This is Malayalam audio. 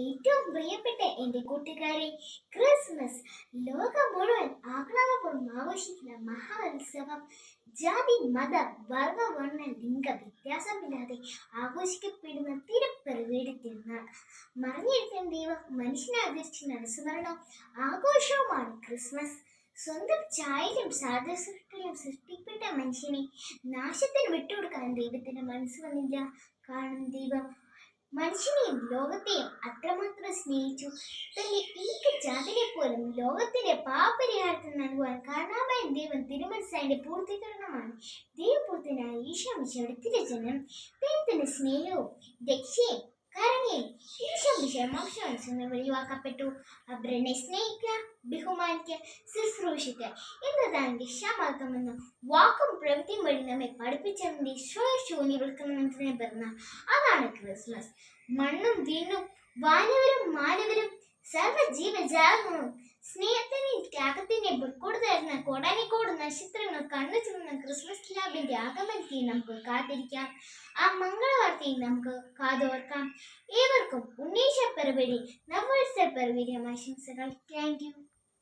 ഏറ്റവും പ്രിയപ്പെട്ട എന്റെ കൂട്ടുകാരെ ക്രിസ്മസ് ലോകം മുഴുവൻ ആഹ്ലാദപൂർവം ആഘോഷിക്കുന്ന മഹാത്സവം. ജാതി മത വർഗ വർണ ലിംഗ വ്യത്യാസമില്ലാതെ ആഘോഷിക്കപ്പെടുന്ന തിരുപ്പിറവിയുടെ തിരുനാൾ മറിഞ്ഞിരിക്കുന്ന ദൈവം മനുഷ്യനെ ആദരിച്ച അനുസ്മരണം ആഘോഷവുമാണ് ക്രിസ്മസ്. സ്വന്തം ചായയിലും സാദൃശ്യത്തിലും സൃഷ്ടിക്കപ്പെട്ട മനുഷ്യനെ നാശത്തിന് വിട്ടുകൊടുക്കാൻ ദൈവത്തിന് മനസ്സ് വന്നില്ല. കാരണം ദൈവം മനുഷ്യനെയും ലോകത്തെയും അത്രമാത്രം സ്നേഹിച്ചു. തന്റെ ഏക ജാതിനെ പോലും ലോകത്തിന്റെ പാപരിഹാരത്തിന് നൽകുവാൻ കാരണമായ ദൈവം തിരുമനസായന്റെ പൂർത്തീകരണമാണ്. ദൈവപൂർത്തനായ ഈശോ മിശയുടെ തിരുജനം ദൈവത്തിന്റെ സ്നേഹവും രക്ഷയും കരുണയും ഈശോ മിശ മോക്ഷാംശങ്ങൾ വെളിവാക്കപ്പെട്ടു. അവരെ സ്നേഹിക്കുക ബഹുമാനിക്കുക ശുശ്രൂഷിക്കുക എന്നതാണ് രക്ഷാമാർഗമെന്ന് വാക്കും പ്രവൃത്തിയും വഴി നമ്മെ പഠിപ്പിച്ചതിന്റെ ശൂന്യവൽക്കരണത്തിനെ പിറന്ന അതാണ് ക്രിസ്മസ്. മണ്ണും വീണും വാനവരും മാനവരും സ്നേഹത്തിന് സ്നേഹത്തിന്റെയും ത്യാഗത്തിന്റെയും തരുന്ന കോടാനിക്കോട് നക്ഷത്രങ്ങൾ കണ്ണു ചുമന്ന ക്രിസ്മസ് ലാബിന്റെ ആഗമനത്തെ നമുക്ക് കാത്തിരിക്കാം. ആ മംഗളവാർത്തയും നമുക്ക് കാതോർക്കാം. ഏവർക്കും ഉണ്ണീശ പെറുപടി നവോത്സവ പെറുപടി ആശംസകൾ. Thank you